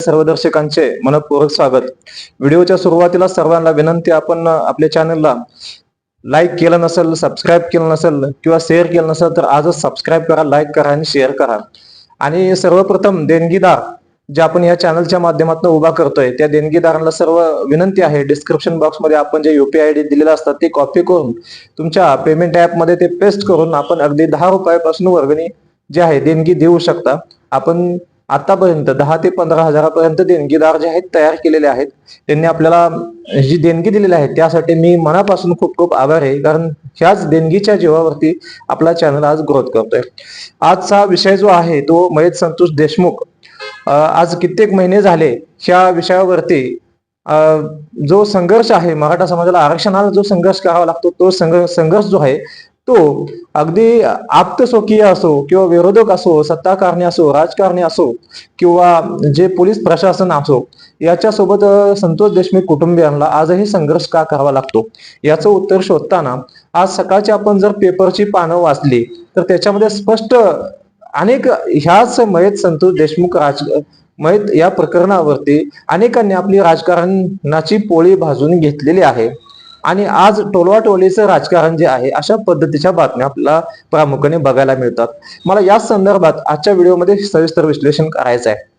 सर्व दर्शकांचे मनपूर्वक स्वागत. व्हिडिओच्या सुरुवातीला सर्वांना विनंती आपण आपल्या चॅनलला लाईक केलं नसेल सबस्क्राईब केलं नसेल किंवा शेअर केलं नसेल तर आजच सबस्क्राईब करा लाईक करा आणि शेअर करा. आणि सर्वप्रथम देणगीदार जे आपण या चॅनलच्या माध्यमातून उभा करतोय त्या देणगीदारांना सर्व विनंती आहे. डिस्क्रिप्शन बॉक्समध्ये आपण जे युपीआय आय डी दिलेला असतात ते कॉपी करून तुमच्या पेमेंटमध्ये ते पेस्ट करून आपण अगदी दहा रुपयापासून वर्गणी जे आहे देणगी देऊ शकता. आपण आतापर्यंत दहा ते पंधरा हजारापर्यंत देणगीदार जे आहेत तयार केलेले आहेत त्यांनी आपल्याला जी देणगी दिलेली आहे त्यासाठी मी मनापासून खूप खूप आभार आहे. कारण ह्याच देणगीच्या जीवावरती आपला चॅनल आज ग्रोथ करतोय. आजचा विषय जो आहे तो मयत संतोष देशमुख आज कित्येक महिने झाले ह्या विषयावरती अं, जो संघर्ष आहे मराठा समाजाला आरक्षणाला जो संघर्ष करावा लागतो तो संघ संघर्ष जो आहे तो अगदी आप्तस्वकीय असो किंवा विरोधक असो सत्ताकारणी असो राजकारणी असो किंवा जे पोलीस प्रशासन असो याच्यासोबत संतोष देशमुख कुटुंबियांना आजही संघर्ष का करावा लागतो? याचं उत्तर शोधताना आज सकाळची आपण जर पेपरची पानं वाचली तर त्याच्यामध्ये स्पष्ट अनेक ह्याच मयत संतोष देशमुख राज मयत या प्रकरणावरती अनेकांनी आपली राजकारणाची पोळी भाजून घेतलेली आहे. आणि आज टोलवा टोलीचं राजकारण जे आहे अशा पद्धतीच्या बातम्या आपल्याला प्रामुख्याने बघायला मिळतात. मला याच संदर्भात आजच्या व्हिडिओमध्ये सविस्तर विश्लेषण करायचं आहे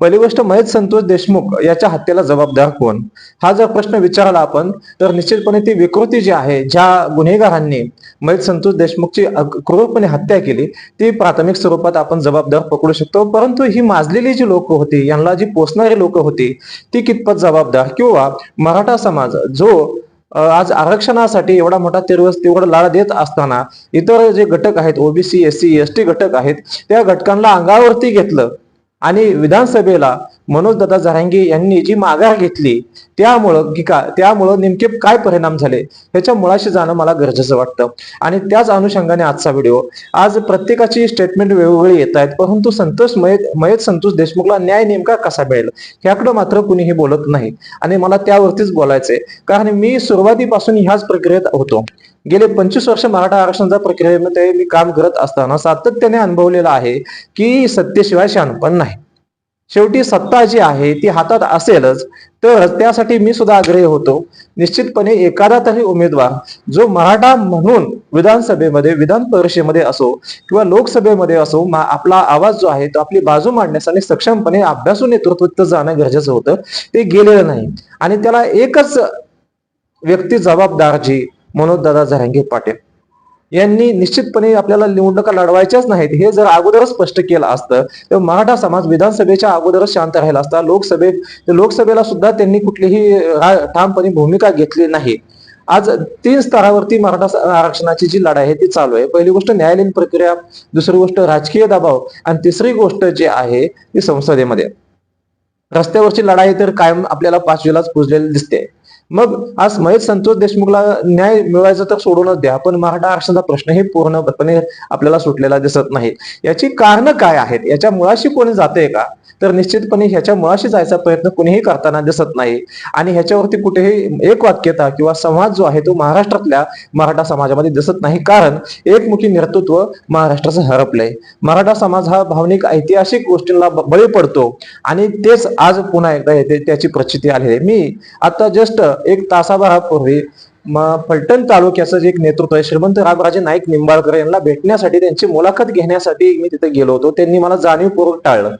पहिली गोष्ट महेश संतोष देशमुख याच्या हत्येला जबाबदार कोण? हा जर प्रश्न विचारला आपण तर निश्चितपणे ती विकृती जी आहे ज्या गुन्हेगारांनी महेश संतोष देशमुखची क्रूरपणे हत्या केली ती प्राथमिक स्वरूपात आपण जबाबदार पकडू शकतो. परंतु ही माजलेली जी लोक होती यांना जी पोचणारी लोक होती ती कितपत जबाबदार? किंवा मराठा समाज जो आज आरक्षणासाठी एवढा मोठा तेरवस तेवढा लाड देत असताना इतर जे घटक आहेत OBC S C S T घटक आहेत त्या घटकांना अंगावरती घेतलं आणि विधानसभेला मनोजदादा जरांगे यांनी जी माघार घेतली त्यामुळं की का त्यामुळं नेमके काय परिणाम झाले ह्याच्या मुळाशी जाणं मला गरजेचं वाटतं. आणि त्याच अनुषंगाने आजचा व्हिडिओ आज प्रत्येकाची स्टेटमेंट वेगवेगळी येत आहेत परंतु संतोष मयत मयत संतोष देशमुखला न्याय नेमका कसा मिळेल ह्याकडं मात्र कुणीही बोलत नाही. आणि मला त्यावरतीच बोलायचंय कारण मी सुरुवातीपासून ह्याच प्रक्रियेत होतो. गेले पंचवीस वर्ष मराठा आरक्षणाच्या प्रक्रियेमध्ये मी काम करत असताना सातत्याने अनुभवलेलं आहे की सत्तेशिवाय शहाणपण नाही. शेवटी सत्ता जी आहे ती हातात असेलच तर त्यासाठी मी सुद्धा आग्रही होतो. निश्चितपणे एखादा तरी उमेदवार जो मराठा म्हणून विधानसभेमध्ये विधान परिषदेमध्ये असो किंवा लोकसभेमध्ये असो मा- आपला आवाज जो आहे तो आपली बाजू मांडण्यासाठी सक्षमपणे अभ्यासून नेतृत्व जाणं गरजेचं होतं ते गेलेलं नाही. आणि त्याला एकच व्यक्ती जबाबदार जी मनोजदादा जरांगे पाटील. यांनी निश्चितपणे आपल्याला निवडणुका लढवायच्याच नाहीत. हे जर अगोदरच स्पष्ट केलं असतं तर मराठा समाज विधानसभेच्या अगोदरच शांत राहिला असता. लोकसभे लोकसभेला सुद्धा त्यांनी कुठलीही ठामपणे भूमिका घेतली नाही. आज तीन स्तरावरती मराठा आरक्षणाची जी लढाई आहे ती चालू आहे. पहिली गोष्ट न्यायालयीन प्रक्रिया दुसरी गोष्ट राजकीय दबाव आणि तिसरी गोष्ट जी आहे ती संसदेमध्ये. रस्त्यावरची लढाई तर कायम आपल्याला पाचवीलाच पुजलेली दिसते. मग आज महेश संतोष देशमुखला न्याय मिळवायचा तर सोडूनच द्या पण मराठा आरक्षणाचा प्रश्न हे पूर्णपणे आपल्याला सुटलेला दिसत नाही याची कारण काय आहेत? याच्या मुळाशी कोणी जाते का? तर निश्चितपणे ह्याच्या मुळाशी जायचा प्रयत्न कुणीही करताना दिसत नाही. आणि ह्याच्यावरती कुठेही एक वाक्यता किंवा संवाद जो आहे तो महाराष्ट्रातल्या मराठा समाजामध्ये दिसत नाही. कारण एकमुखी नेतृत्व महाराष्ट्राचं हरपलंय. मराठा समाज हा भावनिक ऐतिहासिक गोष्टींना ब- बळी पडतो. आणि तेच आज पुन्हा एकदा येते त्याची प्रचिती आलेली आहे. मी आता जस्ट एक तासाभरापूर्वी फलटण तालुक्याचं जे एक नेतृत्व आहे श्रीमंत रामराजे नाईक निंबाळकर यांना भेटण्यासाठी त्यांची मुलाखत घेण्यासाठी मी तिथे गेलो होतो. त्यांनी मला जाणीवपूर्वक टाळलं.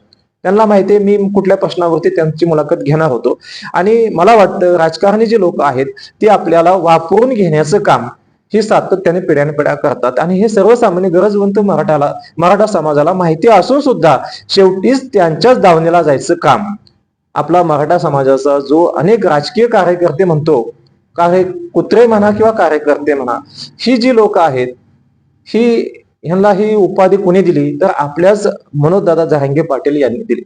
त्यांना माहिती आहे मी कुठल्या प्रश्नावरती त्यांची मुलाखत घेणार होतो. आणि मला वाटतं राजकारणी जे लोक आहेत ते आपल्याला वापरून घेण्याचं काम हे सातत्याने पिढ्याने पिढ्या करतात. आणि हे सर्वसामान्य गरजवंत मराठाला मराठा समाजाला माहिती असून सुद्धा शेवटीच त्यांच्याच दावणीला जायचं काम. आपला मराठा समाजाचा जो अनेक राजकीय कार्यकर्ते म्हणतो कार्य कुत्रे म्हणा किंवा कार्यकर्ते म्हणा ही जी लोक आहेत ही ह्यांना ही उपाधी कोणी दिली तर आपल्याच मनोजदादा जहांगे पाटील यांनी दिली.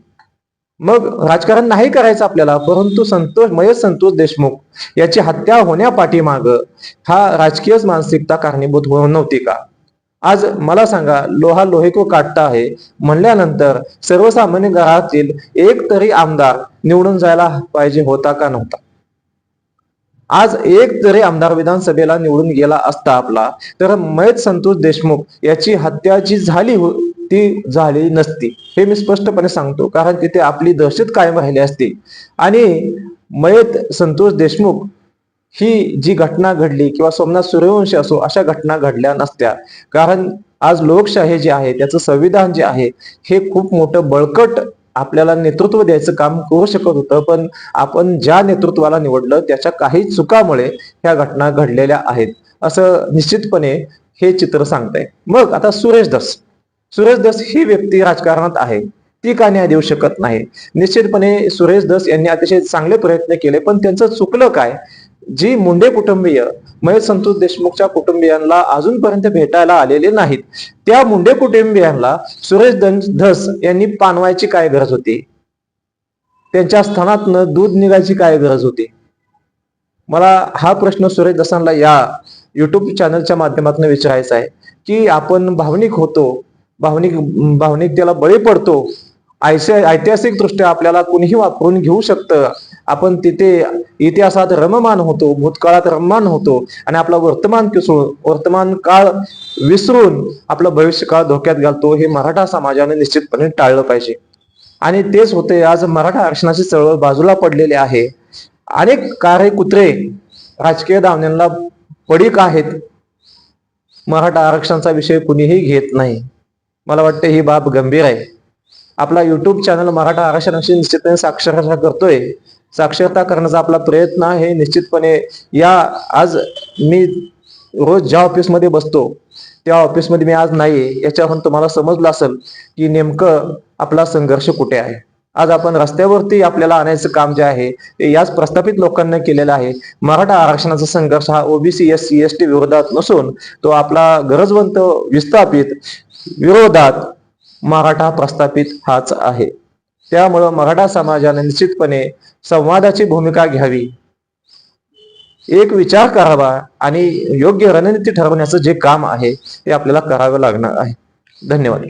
मग राजकारण नाही करायचं आपल्याला परंतु संतोष मय संतोष देशमुख याची हत्या होण्यापाठीमाग हा राजकीयच मानसिकता कारणीभूत नव्हती का? आज मला सांगा लोहा लोहे को काटता आहे म्हणल्यानंतर सर्वसामान्य घरातील एक तरी आमदार निवडून जायला पाहिजे होता का नव्हता? आज एक जरी आमदार विधानसभेला निवडून गेला असता आपला तर मयत संतोष देशमुख याची हत्या जी झाली हो, ती झाली नसती. हे मी स्पष्टपणे सांगतो कारण तिथे आपली दहशत कायम राहिली असती. आणि मयत संतोष देशमुख ही जी घटना घडली किंवा सोमनाथ सूर्यवंशी असो अशा घटना घडल्या नसत्या. कारण आज लोकशाही जी आहे त्याचं संविधान जे आहे हे खूप मोठं बळकट आपल्याला नेतृत्व द्यायचं काम करू शकत होतं पण आपण ज्या नेतृत्वाला निवडलं त्याच्या काही चुकामुळे ह्या घटना घडलेल्या आहेत. असं निश्चितपणे हे चित्र सांगतंय. मग आता सुरेश दस सुरेश दस ही व्यक्ती राजकारणात आहे. ती का न्याय देऊ शकत नाही? निश्चितपणे सुरेश दस यांनी अतिशय चांगले प्रयत्न केले पण त्यांचं चुकलं काय? जी मुंडे कुटुंबीय महेश संतोष देशमुखच्या कुटुंबियांना अजूनपर्यंत भेटायला आलेले नाहीत. त्या मुंडे कुटुंबियांना सुरेश धस यांनी पानवायची काय गरज होती? त्यांच्या स्थानातनं दूध निघायची काय गरज होती? मला हा प्रश्न सुरेश दसांना या युट्यूब चॅनलच्या माध्यमातून विचारायचा आहे. की आपण भावनिक होतो भावनिक भावनिकतेला बळी पडतो ऐसे- ऐतिहासिकदृष्ट्या आपल्याला कुणीही वापरून घेऊ शकतं आपण तिथे इतिहासात रममान होतो भूतकाळात रममान होतो आणि आपला वर्तमान किसून वर्तमान काळ विसरून आपलं भविष्य काळ धोक्यात घालतो हे मराठा समाजाने निश्चितपणे टाळलं पाहिजे. आणि तेच होते आज मराठा आरक्षणाची चळवळ बाजूला पडलेली आहे. अनेक कारे कुत्रे राजकीय दावण्यांना पडीक आहेत. मराठा आरक्षणाचा विषय कुणीही घेत नाही. मला वाटते ही बाब गंभीर आहे. आपला युट्यूब चॅनल मराठा आरक्षणाशी निश्चितपणे साक्षरता करतोय. साक्षरता करण्याचा आपला प्रयत्न आहे निश्चितपणे या आज मी रोज ज्या ऑफिसमध्ये बसतो त्या ऑफिसमध्ये मी आज नाही याच्यावरून तुम्हाला समजलं असेल की नेमकं आपला संघर्ष कुठे आहे? आज आपण रस्त्यावरती आपल्याला आणायचं काम जे आहे ते याच प्रस्थापित लोकांना केलेलं आहे. मराठा आरक्षणाचा संघर्ष हा OBC S C S T विरोधात नसून तो आपला गरजवंत विस्थापित विरोधात मराठा प्रस्थापित हाच आहे. त्यामुळं मराठा समाजाने निश्चितपणे संवादाची भूमिका घ्यावी. एक विचार करावा आणि योग्य रणनीती ठरवण्याचं जे काम आहे ते आपल्याला करावं लागणार आहे. धन्यवाद.